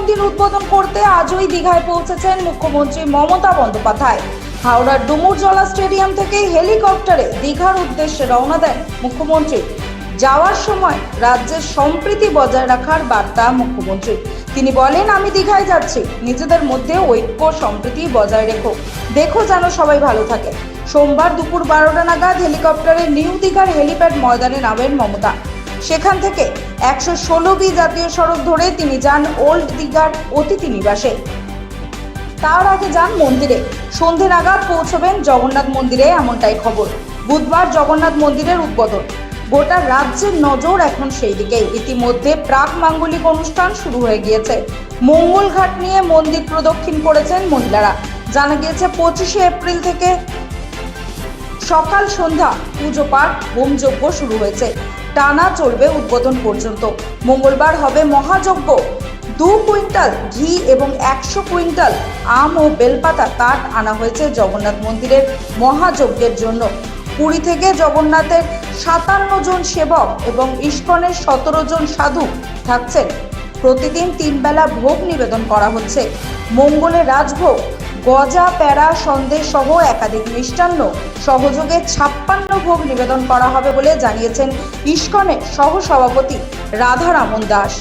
মন্দির উদ্বোধন করতে আজই দীঘায় পৌঁছেছেন মুখ্যমন্ত্রী মমতা বন্দ্যোপাধ্যায়। হাওড়ার ডুমুরজলা স্টেডিয়াম থেকে হেলিকপ্টারে দীঘার উদ্দেশ্যে রওনা দেন মুখ্যমন্ত্রী। যাওয়ার সময় রাজ্যের সম্প্রীতি বজায় রাখার বার্তা মুখ্যমন্ত্রী। তিনি বলেন, আমি দীঘায় যাচ্ছি। নিজেদের মধ্যে ঐক্য, সম্প্রীতি বজায় রেখো। দেখো যেন সবাই ভালো থাকে। সোমবার দুপুর বারোটা নাগাদ হেলিকপ্টারে নিউ দীঘার হেলিপ্যাড ময়দানে নামেন মমতা। সেখান থেকে একশো ষোলো বি জাতীয় সড়ক ধরে তিনি যান ওল্ড দীঘার অতিথি নিবাসে। তার আগে যান মন্দিরে। সন্ধে নাগাদ পৌঁছবেন জগন্নাথ মন্দিরে, এমনটাই খবর। বুধবার জগন্নাথ মন্দিরের উদ্বোধন। গোটা রাজ্যের নজর এখন সেই দিকেই ইতিমধ্যে প্রাক মাঙ্গলিক অনুষ্ঠান শুরু হয়ে গিয়েছে। মঙ্গল ঘাট নিয়ে মন্দির প্রদক্ষিণ করেছেন মহিলারা। জানা গিয়েছে, পঁচিশে এপ্রিল থেকে সকাল সন্ধ্যা পুজো পাঠ হোমযজ্ঞ শুরু হয়েছে। টানা চলবে উদ্বোধন পর্যন্ত। মঙ্গলবার হবে মহাযজ্ঞ। দু কুইন্টাল ঘি এবং একশো কুইন্টাল আম ও বেলপাতা কাঠ আনা হয়েছে জগন্নাথ মন্দিরের মহাযজ্ঞের জন্য। পুরী থেকে জগন্নাথের সাতান্ন জন সেবক এবং ইস্কনের সতেরো জন সাধু থাকছেন। প্রতিদিন তিন বেলা ভোগ নিবেদন করা হচ্ছে। মঙ্গলে রাজভোগ গজা, প্যারা, সন্দেশ সহ একাধিক মিষ্টান্ন সহযোগে ছাপ্পান্ন ভোগ নিবেদন করা হবে বলে জানিয়েছেন ইস্কনের সহ সভাপতি রাধারামন দাস।